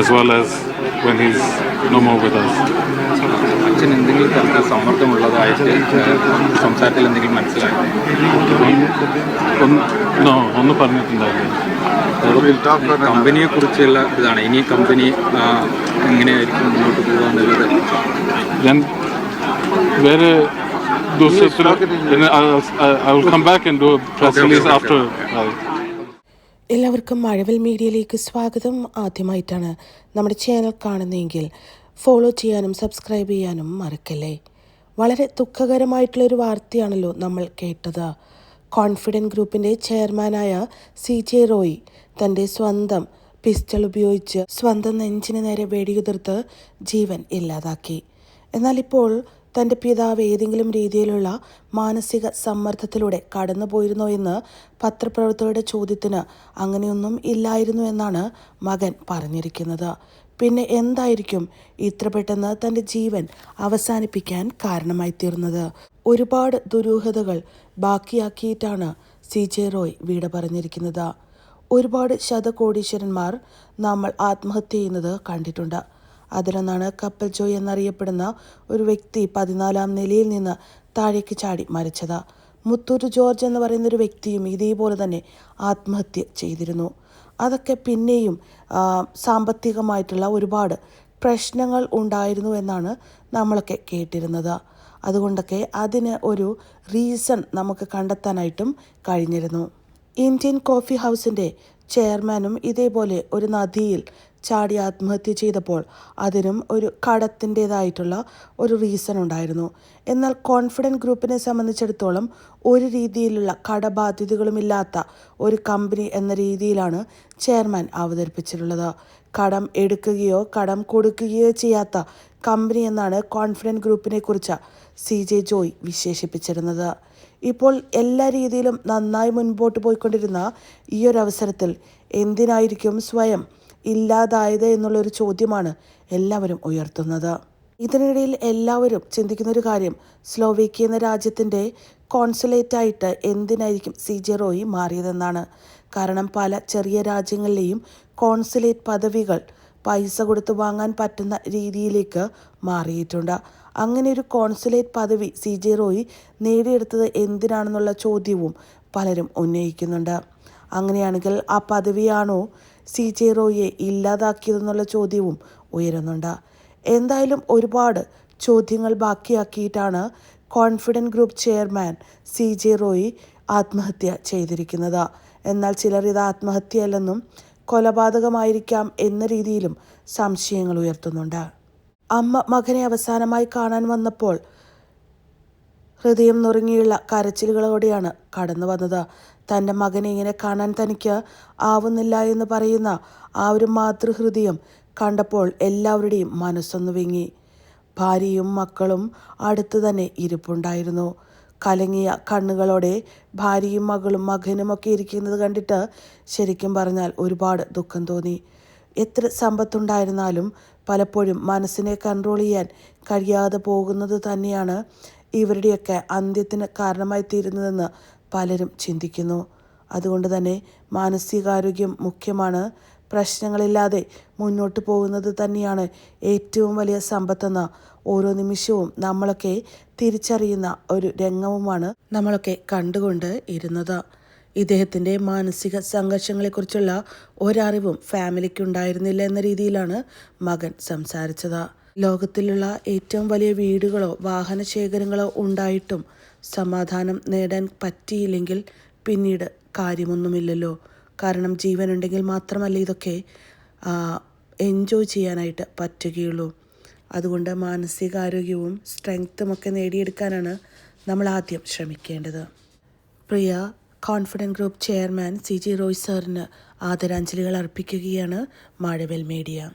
as well as when he's no more with us. അച്ഛൻ എന്തെങ്കിലും തരത്തിൽ സമ്മർദ്ദമുള്ളതായിട്ട് സംസാരത്തിൽ എന്തെങ്കിലും മനസ്സിലായി? ഒന്ന് ഒന്നും പറഞ്ഞിട്ടുണ്ടാവില്ല. കമ്പനിയെ കുറിച്ചുള്ള ഇതാണ്. ഇനി കമ്പനി എങ്ങനെയായിരിക്കും മുന്നോട്ട് പോകുക എന്നുള്ളത് ഞാൻ വേറെ ദിവസത്തിൽ I will come back and do a press Okay, എല്ലാവർക്കും മഴവൽ മീഡിയയിലേക്ക് സ്വാഗതം. ആദ്യമായിട്ടാണ് നമ്മുടെ ചാനൽ കാണുന്നതെങ്കിൽ ഫോളോ ചെയ്യാനും സബ്സ്ക്രൈബ് ചെയ്യാനും മറക്കല്ലേ? വളരെ ദുഃഖകരമായിട്ടുള്ളൊരു വാർത്തയാണല്ലോ നമ്മൾ കേട്ടത്. കോൺഫിഡന്റ് ഗ്രൂപ്പിന്റെ ചെയർമാനായ സി ജെ റോയ് തന്റെ സ്വന്തം പിസ്റ്റൾ ഉപയോഗിച്ച് സ്വന്തം നെഞ്ചിന് നേരെ വെടിയുതിർത്ത് ജീവൻ ഇല്ലാതാക്കി. എന്നാൽ ഇപ്പോൾ തന്റെ പിതാവ് ഏതെങ്കിലും രീതിയിലുള്ള മാനസിക സമ്മർദ്ദത്തിലൂടെ കടന്നു പോയിരുന്നോ എന്ന് പത്രപ്രവർത്തകരുടെ ചോദ്യത്തിന് അങ്ങനെയൊന്നും ഇല്ലായിരുന്നു എന്നാണ് മകൻ പറഞ്ഞിരിക്കുന്നത്. പിന്നെ എന്തായിരിക്കും ഇത്ര പെട്ടെന്ന് തന്റെ ജീവൻ അവസാനിപ്പിക്കാൻ കാരണമായി തീർന്നത്? ഒരുപാട് ദുരൂഹതകൾ ബാക്കിയാക്കിയിട്ടാണ് സി ജെ റോയ് വീട് പറഞ്ഞിരിക്കുന്നത്. ഒരുപാട് ശതകോടീശ്വരന്മാർ നമ്മൾ ആത്മഹത്യ ചെയ്യുന്നത് കണ്ടിട്ടുണ്ട്. അതിലൊന്നാണ് കപ്പൽ ജോയ് എന്നറിയപ്പെടുന്ന ഒരു വ്യക്തി പതിനാലാം നിലയിൽ നിന്ന് താഴേക്ക് ചാടി മരിച്ചത്. മുത്തൂറ്റ് ജോർജ് എന്ന് പറയുന്ന ഒരു വ്യക്തിയും ഇതേപോലെ തന്നെ ആത്മഹത്യ ചെയ്തിരുന്നു. അതൊക്കെ പിന്നെയും സാമ്പത്തികമായിട്ടുള്ള ഒരുപാട് പ്രശ്നങ്ങൾ ഉണ്ടായിരുന്നു എന്നാണ് നമ്മളൊക്കെ കേട്ടിരുന്നത്. അതുകൊണ്ടൊക്കെ അതിന് ഒരു റീസൺ നമുക്ക് കണ്ടെത്താനായിട്ടും കഴിഞ്ഞിരുന്നു. ഇന്ത്യൻ കോഫി ഹൗസിന്റെ ചെയർമാനും ഇതേപോലെ ഒരു നദിയിൽ ചാടി ആത്മഹത്യ ചെയ്തപ്പോൾ അതിനും ഒരു കടത്തിന്റേതായിട്ടുള്ള ഒരു റീസൺ ഉണ്ടായിരുന്നു. എന്നാൽ കോൺഫിഡന്റ് ഗ്രൂപ്പിനെ സംബന്ധിച്ചിടത്തോളം ഒരു രീതിയിലുള്ള കടബാധ്യതകളുമില്ലാത്ത ഒരു കമ്പനി എന്ന രീതിയിലാണ് ചെയർമാൻ അവതരിപ്പിച്ചിട്ടുള്ളത്. കടം എടുക്കുകയോ കടം കൊടുക്കുകയോ ചെയ്യാത്ത കമ്പനി എന്നാണ് കോൺഫിഡന്റ് ഗ്രൂപ്പിനെ കുറിച്ച് സി ജെ ജോയ് വിശേഷിപ്പിച്ചിരുന്നത്. ഇപ്പോൾ എല്ലാ രീതിയിലും നന്നായി മുൻപോട്ട് പോയിക്കൊണ്ടിരുന്ന ഈ ഒരു അവസരത്തിൽ എന്തിനായിരിക്കും സ്വയം ഇല്ലാതായത് എന്നുള്ളൊരു ചോദ്യമാണ് എല്ലാവരും ഉയർത്തുന്നത്. ഇതിനിടയിൽ എല്ലാവരും ചിന്തിക്കുന്ന ഒരു കാര്യം സ്ലോവേക്കിയ എന്ന രാജ്യത്തിന്റെ കോൺസുലേറ്റായിട്ട് എന്തിനായിരിക്കും സി ജെ റോയി മാറിയതെന്നാണ്. കാരണം പല ചെറിയ രാജ്യങ്ങളിലെയും കോൺസുലേറ്റ് പദവികൾ പൈസ കൊടുത്ത് വാങ്ങാൻ പറ്റുന്ന രീതിയിലേക്ക് മാറിയിട്ടുണ്ട്. അങ്ങനെ ഒരു കോൺസുലേറ്റ് പദവി സി ജെ റോയി നേടിയെടുത്തത് എന്തിനാണെന്നുള്ള ചോദ്യവും പലരും ഉന്നയിക്കുന്നുണ്ട്. അങ്ങനെയാണെങ്കിൽ ആ പദവിയാണോ സി ജെ റോയിയെ ഇല്ലാതാക്കിയതെന്നുള്ള ചോദ്യവും ഉയരുന്നുണ്ട്. എന്തായാലും ഒരുപാട് ചോദ്യങ്ങൾ ബാക്കിയാക്കിയിട്ടാണ് Confident Group chairman C J Roy ആത്മഹത്യ ചെയ്തിരിക്കുന്നത്. എന്നാൽ ചിലർ ഇത് ആത്മഹത്യയല്ലെന്നും കൊലപാതകമായിരിക്കാം എന്ന രീതിയിലും സംശയങ്ങൾ ഉയർത്തുന്നുണ്ട്. അമ്മ മകനെ അവസാനമായി കാണാൻ വന്നപ്പോൾ ഹൃദയം നുറുങ്ങിയുള്ള കരച്ചിലുകളോടെയാണ് കടന്നു വന്നത്. തന്റെ മകനെ ഇങ്ങനെ കാണാൻ തനിക്ക് ആവുന്നില്ല എന്ന് പറയുന്ന ആ ഒരു മാതൃഹൃദയം കണ്ടപ്പോൾ എല്ലാവരുടെയും മനസ്സൊന്നു വിങ്ങി. ഭാര്യയും മക്കളും അടുത്ത് തന്നെ ഇരിപ്പുണ്ടായിരുന്നു. കലങ്ങിയ കണ്ണുകളോടെ ഭാര്യയും മകളും മകനുമൊക്കെ ഇരിക്കുന്നത് കണ്ടിട്ട് ശരിക്കും പറഞ്ഞാൽ ഒരുപാട് ദുഃഖം തോന്നി. എത്ര സമ്പത്തുണ്ടായിരുന്നാലും പലപ്പോഴും മനസ്സിനെ കൺട്രോൾ ചെയ്യാൻ കഴിയാതെ പോകുന്നത് തന്നെയാണ് ഇവരുടെയൊക്കെ അന്ത്യത്തിന് കാരണമായി തീരുന്നതെന്ന് പലരും ചിന്തിക്കുന്നു. അതുകൊണ്ട് തന്നെ മാനസികാരോഗ്യം മുഖ്യമാണ്. പ്രശ്നങ്ങളില്ലാതെ മുന്നോട്ട് പോകുന്നത് തന്നെയാണ് ഏറ്റവും വലിയ സമ്പത്തെന്ന് ഓരോ നിമിഷവും നമ്മളൊക്കെ തിരിച്ചറിയുന്ന ഒരു രംഗവുമാണ് നമ്മളൊക്കെ കണ്ടുകൊണ്ട് ഇരുന്നത്. ഇദ്ദേഹത്തിന്റെ മാനസിക സംഘർഷങ്ങളെക്കുറിച്ചുള്ള ഒരറിവും ഫാമിലിക്ക് ഉണ്ടായിരുന്നില്ല എന്ന രീതിയിലാണ് മകൻ സംസാരിച്ചത്. ലോകത്തിലുള്ള ഏറ്റവും വലിയ വീടുകളോ വാഹന ശേഖരങ്ങളോ ഉണ്ടായിട്ടും സമാധാനം നേടാൻ പറ്റിയില്ലെങ്കിൽ പിന്നീട് കാര്യമൊന്നുമില്ലല്ലോ. കാരണം ജീവനുണ്ടെങ്കിൽ മാത്രമല്ല ഇതൊക്കെ എൻജോയ് ചെയ്യാനായിട്ട് പറ്റുകയുള്ളൂ. അതുകൊണ്ട് മാനസികാരോഗ്യവും സ്ട്രെങ്ത്തും ഒക്കെ നേടിയെടുക്കാനാണ് നമ്മൾ ആദ്യം ശ്രമിക്കേണ്ടത്. പ്രിയ Confident Group chairman C G Roy സാറിന് ആദരാഞ്ജലികൾ അർപ്പിക്കുകയാണ് മാഴവൽ മീഡിയ